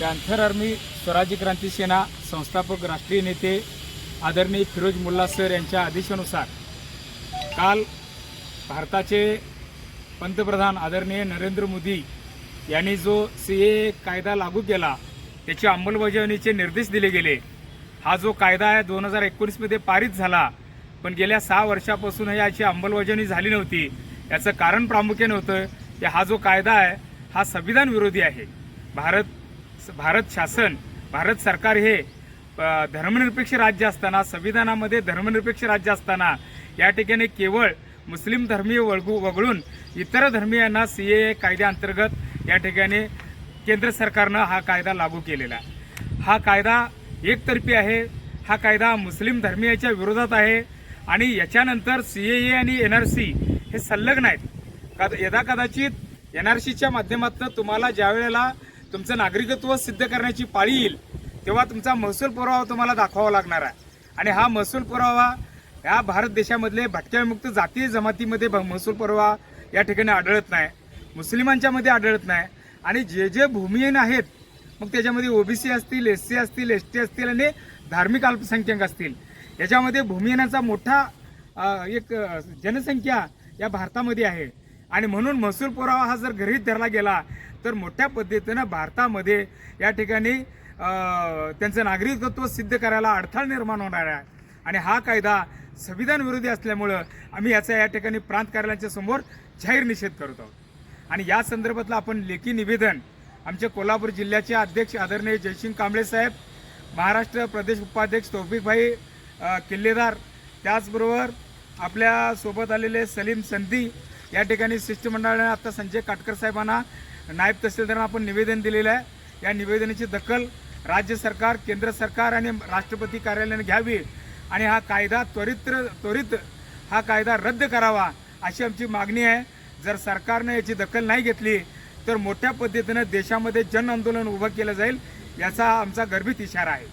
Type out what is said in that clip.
Panther army स्वराज्य क्रांती सेना संस्थापक राष्ट्रीय नेते आदरणीय फिरोज मुल्ला सर यांच्या आदेशानुसार काल भारताचे पंतप्रधान आदरणीय नरेंद्र मोदी यांनी जो सी ए कायदा लागू केला त्याची अंमलबजावणीचे निर्देश दिले गेले. हा जो कायदा आहे दोन हजार एकोणीसमध्ये पारित झाला पण गेल्या सहा वर्षापासून याची अंमलबजावणी झाली नव्हती. याचं कारण प्रामुख्याने होतं की हा जो कायदा आहे हा संविधान विरोधी आहे. भारत भारत शासन भारत सरकार हे धर्मनिरपेक्ष राज्य असताना संविधानामध्ये धर्मनिरपेक्ष राज्य असताना या ठिकाणी केवळ मुस्लिम धर्मीय वळगू वगळून इतर धर्मीयांना सी ए कायद्याअंतर्गत या ठिकाणी केंद्र सरकारनं हा कायदा लागू केलेला. आहे हा कायदा एकतर्फी आहे हा कायदा मुस्लिम धर्मीयाच्या विरोधात आहे आणि याच्यानंतर सी ए आणि एन आर सी हे संलग्न आहेत. कद यदा कदाचित एन आर सीच्या माध्यमातून तुम्हाला ज्या वेळेला तुमचं नागरिकत्व सिद्ध करण्याची पाळी येईल तेव्हा तुमचा महसूल पुरावा तुम्हाला दाखवावा लागणार आहे. आणि हा महसूल पुरावा या भारत देशामधले भटक्याविमुक्त जातीय जमातीमध्ये भ- महसूल पुरावा या ठिकाणी आढळत नाही मुस्लिमांच्या मध्ये आढळत नाही. आणि जे जे भूमिहीन आहेत मग त्याच्यामध्ये ओबीसी असतील एस सी असतील एस टी असतील आणि धार्मिक अल्पसंख्याक असतील. याच्यामध्ये भूमिहीनाचा मोठा एक जनसंख्या या भारतामध्ये आहे. आणि म्हणून महसूल पुरावा हा जर गृहीत धरला गेला तर मोठ्या पद्धतीनं भारतामध्ये या ठिकाणी त्यांचं नागरिकत्व सिद्ध करायला अडथळा निर्माण होणार आहे. आणि हा कायदा संविधान विरोधी असल्यामुळं आम्ही याचा या ठिकाणी प्रांत कार्यालयाच्या समोर जाहीर निषेध करत आहोत. आणि या संदर्भातलं आपण लेखी निवेदन आमचे कोल्हापूर जिल्ह्याचे अध्यक्ष आदरणीय जयसिंग कांबळे साहेब महाराष्ट्र प्रदेश उपाध्यक्ष तौफिकभाई किल्लेदार त्याचबरोबर आपल्यासोबत आलेले सलीम संधी या ठिकाणी शिष्टमंडळाने आता संजय काटकर साहेबांना नायब तहसीलदारांना आपण निवेदन दिलेलं आहे. या निवेदनाची दखल राज्य सरकार केंद्र सरकार आणि राष्ट्रपती कार्यालयाने घ्यावी आणि हा कायदा त्वरित त्वरित हा कायदा रद्द करावा अशी आमची मागणी आहे. जर सरकारनं याची दखल नाही घेतली तर मोठ्या पद्धतीनं देशामध्ये जन आंदोलन उभं केलं जाईल याचा आमचा गर्भित इशारा आहे.